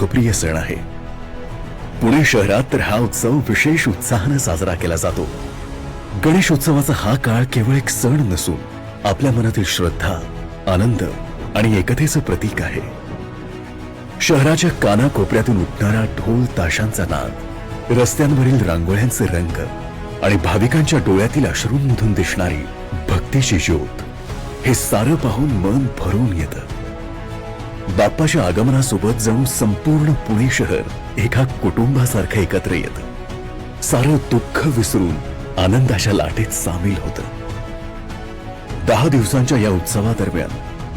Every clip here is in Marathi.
लोकप्रिय सण आहे. पुणे शहरात तर हा उत्सव विशेष उत्साहानं साजरा केला जातो. गणेशोत्सवाचा हा काळ केवळ एक सण नसून आपल्या मनातील श्रद्धा आनंद आणि एकतेचं प्रतीक आहे. शहराच्या कानाकोपऱ्यातून उठणारा ढोल ताशांचा नाद रस्त्यांवरील रांगोळ्यांचे रंग आणि भाविकांच्या डोळ्यातील अश्रूंमधून दिसणारी भक्तीची ज्योत हे सारं पाहून मन भरून येतं. बाप्पाच्या आगमनासोबत जणू संपूर्ण पुणे शहर एका कुटुंबासारखं एकत्र येत. सारं दुःख विसरून आनंदाच्या लाटेत सामील होत. दहा दिवसांच्या या उत्सवादरम्यान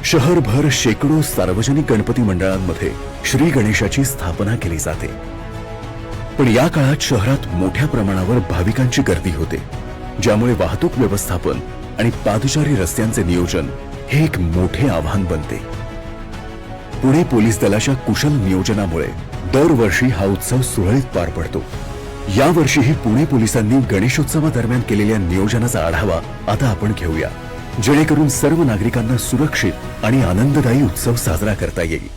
शहरभर शेकडो सार्वजनिक गणपती मंडळांमध्ये श्री गणेशाची स्थापना केली जाते. पण या काळात शहरात मोठ्या प्रमाणावर भाविकांची गर्दी होते ज्यामुळे वाहतूक व्यवस्थापन आणि पादचारी रस्त्यांचे नियोजन हे एक मोठे आव्हान बनते. पुणे पोलीस दलाच्या कुशल नियोजनामुळे दरवर्षी हा उत्सव सुरळीत पार पडतो. यावर्षीही पुणे पोलिसांनी गणेशोत्सवादरम्यान केलेल्या नियोजनाचा आढावा आता आपण घेऊया जेणेकरून सर्व नागरिकांना सुरक्षित आणि आनंददायी उत्सव साजरा करता येईल.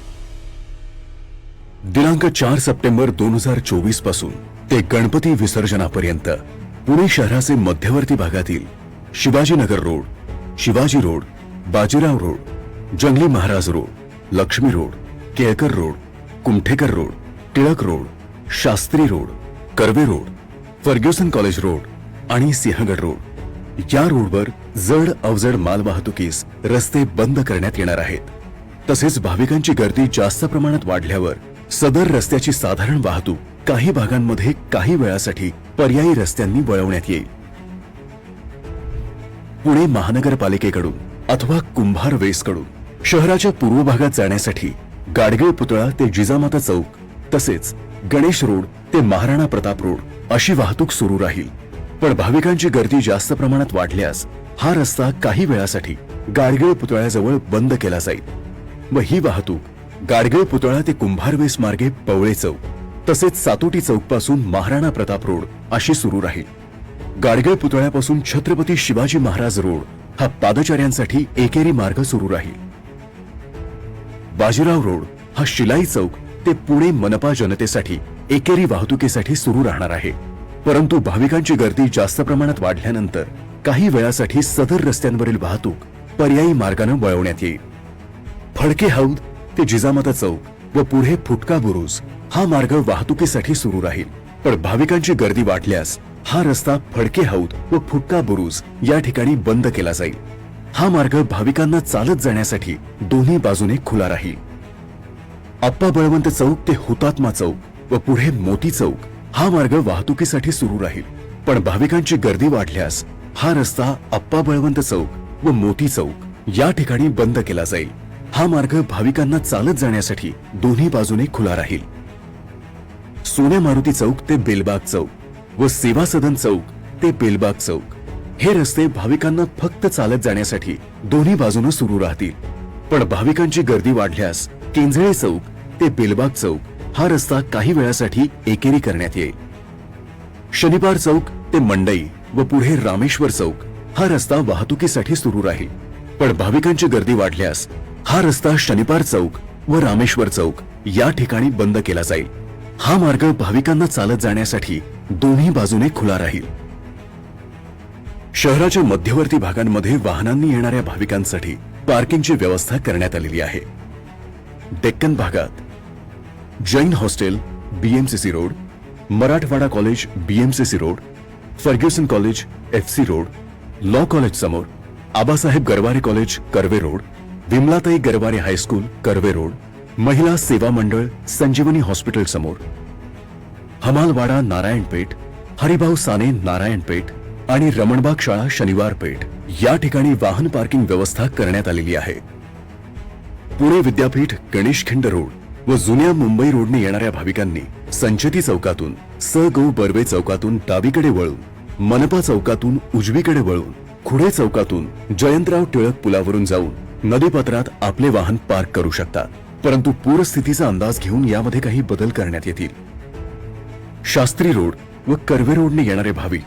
दिनांक चार सप्टेंबर दोन हजार चोवीसपासून ते गणपती विसर्जनापर्यंत पुणे शहराचे मध्यवर्ती भागातील Shivajinagar road Shivaji road Bajirao road Jangli Maharaj road Laxmi road Kelkar road Kumthekar road Tilak road Shastri road Karve road Fergusson college road आणि सिंहगड रोड. या रोडवर जड अवजड मालवाहतुकीस रस्ते बंद करण्यात येणार आहेत. तसेच भाविकांची गर्दी जास्त प्रमाणात वाढल्यावर सदर रस्त्याची साधारण वाहतूक काही भागांमध्ये काही वेळासाठी पर्यायी रस्त्यांनी वळवण्यात येईल. पुणे महानगरपालिकेकडून अथवा कुंभार वेसकडून शहराच्या पूर्व भागात जाण्यासाठी गाडगेळ पुतळा ते जिजामाता चौक तसेच गणेश रोड ते महाराणा प्रताप रोड अशी वाहतूक सुरू राहील. पण भाविकांची गर्दी जास्त प्रमाणात वाढल्यास हा रस्ता काही वेळासाठी गाडगेळ पुतळ्याजवळ बंद केला जाईल. व ही वाहतूक गाडगीळ पुतळा ते कुंभारवेस मार्गे पवळे चौक तसेच सातोटी चौकपासून महाराणा प्रताप रोड अशी सुरू राहील. गाडगीळ पुतळ्यापासून छत्रपती शिवाजी महाराज रोड हा पादचाऱ्यांसाठी एकेरी मार्ग सुरू राहील. बाजीराव रोड हा शिलाई चौक ते पुणे मनपा जनतेसाठी एकेरी वाहतुकीसाठी सुरू राहणार आहे. परंतु भाविकांची गर्दी जास्त प्रमाणात वाढल्यानंतर काही वेळासाठी सदर रस्त्यांवरील वाहतूक पर्यायी मार्गाने वळवण्यात येईल. फडके हौद ते जिजामाता चौक व पुढे फुटका बुरुज हा मार्ग वाहतुकीसाठी सुरू राहील. पण भाविकांची गर्दी वाढल्यास हा रस्ता फडके हौद व फुटका बुरुज या ठिकाणी बंद केला जाईल. हा मार्ग भाविकांना चालत जाण्यासाठी दोन्ही बाजूने खुला राहील. आप्पा बळवंत चौक ते हुतात्मा चौक व पुढे मोती चौक हा मार्ग वाहतुकीसाठी सुरू राहील. पण भाविकांची गर्दी वाढल्यास हा रस्ता आप्पा बळवंत चौक व मोती चौक या ठिकाणी बंद केला जाईल. हा मार्ग भाविकांना चालत जाण्यासाठी दोन्ही बाजूने खुला राहील. सोन्या मारुती चौक ते बेलबाग चौक व सेवा सदन चौक ते बेलबाग चौक. हे रस्ते भाविकांना फक्त चालत जाण्यासाठी दोन्ही बाजूने सुरू राहतील. पण भाविकांची गर्दी वाढल्यास केंजळे चौक ते बेलबाग चौक हा रस्ता काही वेळासाठी एकेरी करण्यात येईल. शनिवार चौक ते मंडई व पुढे रामेश्वर चौक हा रस्ता वाहतुकीसाठी सुरू राहील. पण भाविकांची गर्दी वाढल्यास हा रस्ता शनिवार चौक व रामेश्वर चौक या ठिकाणी बंद केला जाईल. हा मार्ग भाविकांना चालत जाण्यासाठी दोन्ही बाजूने खुला राहील. शहराच्या मध्यवर्ती भागांमध्ये वाहनांनी येणाऱ्या भाविकांसाठी पार्किंगची व्यवस्था करण्यात आलेली आहे. डेक्कन भागात Jain hostel BMCC road Marathwada college BMCC road Fergusson college F C road law college समोर Abasaheb Garware college Karve road Vimalatai Garware high school Karve road Mahila Seva Mandal संजीवनी हॉस्पिटल समोर. हमालवाडा नारायणपेठ हरिभाऊ साने नारायणपेठ आणि रमणबाग शाळा शनिवार पेठ. या ठिकाणी वाहन पार्किंग व्यवस्था करण्यात आलेली आहे. पुणे विद्यापीठ गणेशखिंड रोड व जुन्या मुंबई रोडने येणाऱ्या भाविकांनी संचती चौकातून स गौ बर्वे चौकातून डावीकडे वळून मनपा चौकातून उजवीकडे वळून खुडे चौकातून जयंतराव टिळक पुलावरून जाऊन नदीपात्रात आपले वाहन पार्क करू शकतात. परंतु पूरस्थितीचा अंदाज घेऊन यामध्ये काही बदल करण्यात येतील. शास्त्री रोड व कर्वे रोडने येणारे भाविक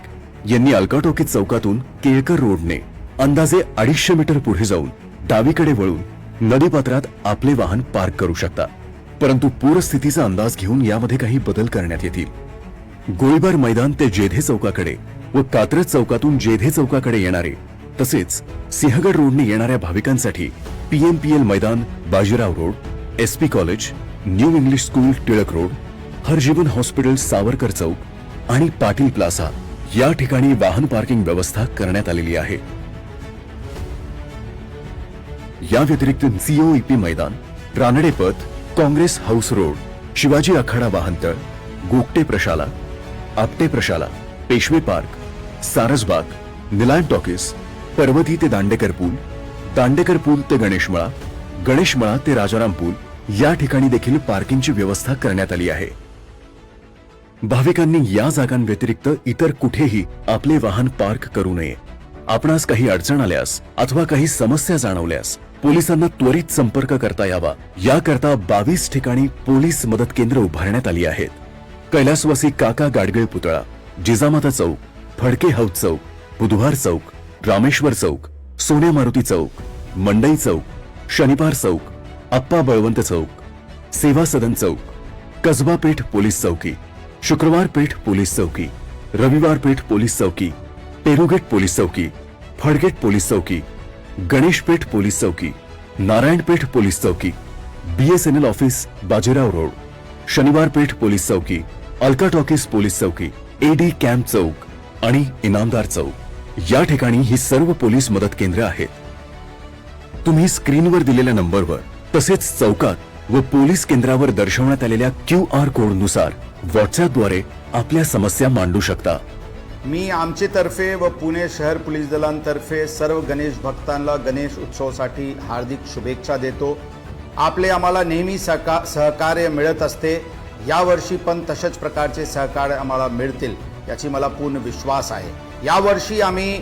यांनी अलकाटोकीत चौकातून केळकर रोडने अंदाजे अडीचशे मीटर पुढे जाऊन डावीकडे वळून नदीपात्रात आपले वाहन पार्क करू शकता. परंतु पूरस्थितीचा अंदाज घेऊन यामध्ये काही बदल करण्यात येतील. गोळीबार मैदान ते जेधे चौकाकडे व कात्रज चौकातून जेधे चौकाकडे येणारे तसेच सिंहगड रोडने येणाऱ्या भाविकांसाठी पीएमपीएल मैदान Bajirao road SP college new English school Tilak road Harjivan hospital Savarkar chowk आणि पाटील प्लाझा या ठिकाणी वाहन पार्किंग व्यवस्था करण्यात आलेली आहे. या व्यतिरिक्त सीओईपी मैदान Ranade Path Congress house road Shivaji Akhada वाहनतळ गोगटे प्रशाला आपटे प्रशाला पेशवे पार्क सारसबाग निलायम टॉकीस पर्वती ते दांडेकर पूल दांडेकर पूल ते गणेशमळा गणेशमळा ते राजाराम पूल या ठिकाणी देखील पार्किंगची व्यवस्था करण्यात आली आहे. भाविकांनी या जागांव्यतिरिक्त इतर कुठेही आपले वाहन पार्क करू नये. आपणास काही अडचण आल्यास अथवा काही समस्या जाणवल्यास पोलिसांना त्वरित संपर्क करता यावा. याकरता बावीस ठिकाणी पोलीस मदत केंद्र उभारण्यात आली आहेत. कैलासवासी काका गाडगीळ पुतळा जिजामाता चौक फडके हौद चौक बुधवार चौक रामेश्वर चौक सोन्या मारुती चौक मंडई चौक शनिवार चौक अप्पा बळवंत चौक सेवा सदन चौक कसबा पेठ पोलीस चौकी शुक्रवार पेठ पोलीस चौकी रविवार पेठ पोलीस चौकी पेरुगेट पोलीस चौकी फडगेट पोलीस चौकी गणेशपेठ पोलीस चौकी नारायणपेठ पोलीस चौकी BSNL office Bajirao road Shaniwar Peth police चौकी अल्का टॉकीज पोलीस चौकी एडी कॅम्प चौक आणि इनामदार चौक. या ठिकाणी ही सर्व पोलीस मदत केंद्र आहेत. तुम्ही स्क्रीनवर दिलेल्या नंबरवर तसेच चौकात व पोलीस केंद्रावर दर्शवण्यात आलेल्या क्यू आर कोडनुसार व्हॉट्सअपद्वारे आपल्या समस्या मांडू शकता. मी आमच्यातर्फे व पुणे शहर पोलीस दलांतर्फे सर्व गणेश भक्तांना गणेश उत्सवासाठी हार्दिक शुभेच्छा देतो. आपले आम्हाला नेहमी सहका सहकार्य मिळत असते. यावर्षी पण तशाच प्रकारचे सहकार्य आम्हाला मिळतील याची मला पूर्ण विश्वास आहे. यावर्षी आम्ही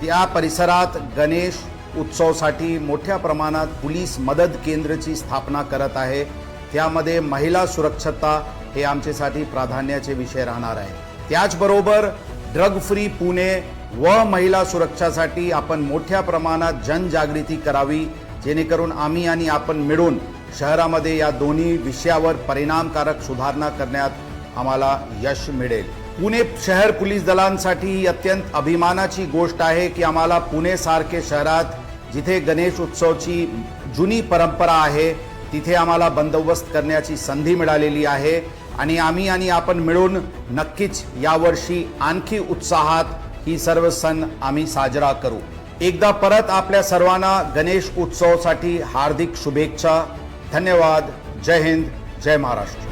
त्या परिसरात गणेश उत्सवासाठी मोठ्या प्रमाणात पोलीस मदत केंद्राची स्थापना करत आहे. त्यामध्ये महिला सुरक्षता हे आमच्यासाठी प्राधान्याचे विषय राहणार आहे. त्याचबरोबर ड्रग फ्री पुणे व महिला सुरक्षासाठी आपण मोठ्या प्रमाणात जनजागृती करावी जेणेकरून आम्ही आणि आपण मिळून शहरामध्ये या दोन्ही विषयावर परिणामकारक सुधारणा करण्यात आम्हाला यश मिळेल. पुणे शहर पोलीस दलांसाठी ही अत्यंत अभिमानाची गोष्ट आहे की आम्हाला पुणे सारखे शहरात जिथे गणेश उत्सवची जुनी परंपरा आहे तिथे आम्हाला बंदोबस्त करण्याची संधी मिळालेली आहे. आणि आम्ही आणि आपण मिळून नक्कीच यावर्षी आणखी उत्साहात ही सर्व सण आम्ही साजरा करू. एकदा परत आपल्या सर्वांना गणेश उत्सवासाठी हार्दिक शुभेच्छा. धन्यवाद. जय हिंद. जय महाराष्ट्र.